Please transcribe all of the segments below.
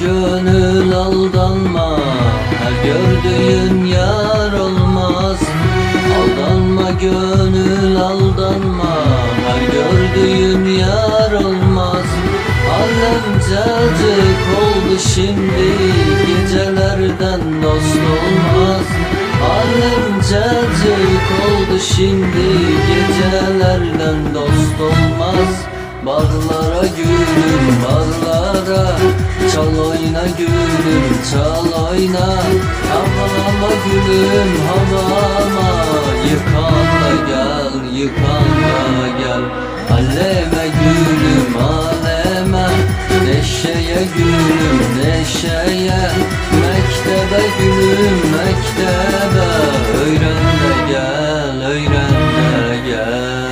gönül aldanma. Her gördüğün yar olmaz. Aldanma gönül aldanma. Her gördüğün yar olmaz. Alem cacık oldu şimdi. Gecelerden dost olmaz. Alem cacık oldu şimdi. Gecelerden dost olmaz. Bağlara gülüm bağlara Çal oyna gülüm çal oyna. Havama gülüm havama Yıkan da gel yıkan da gel. Aleme gülüm aleme. Neşeye gülüm neşeye. Mektebe gülüm mektebe. Öğren de gel öğren de gel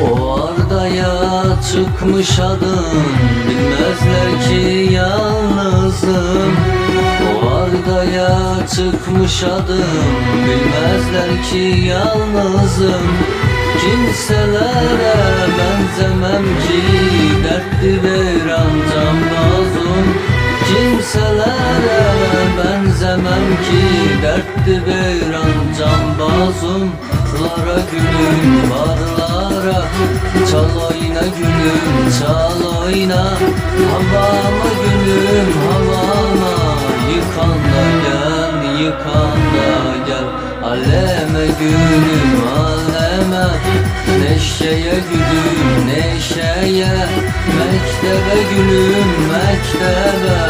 O ardaya çıkmış adın Bilmezler ki yalnızım. O ardaya çıkmış adım Bilmezler ki yalnızım Kimselere benzemem ki Dertli veren cambazım Kimselere benzemem ki Dertli veren cambazım Lara gülüm varlara Çal oyna gülüm çal oyna. Havama gülüm havama Mektebe gülüm mektebe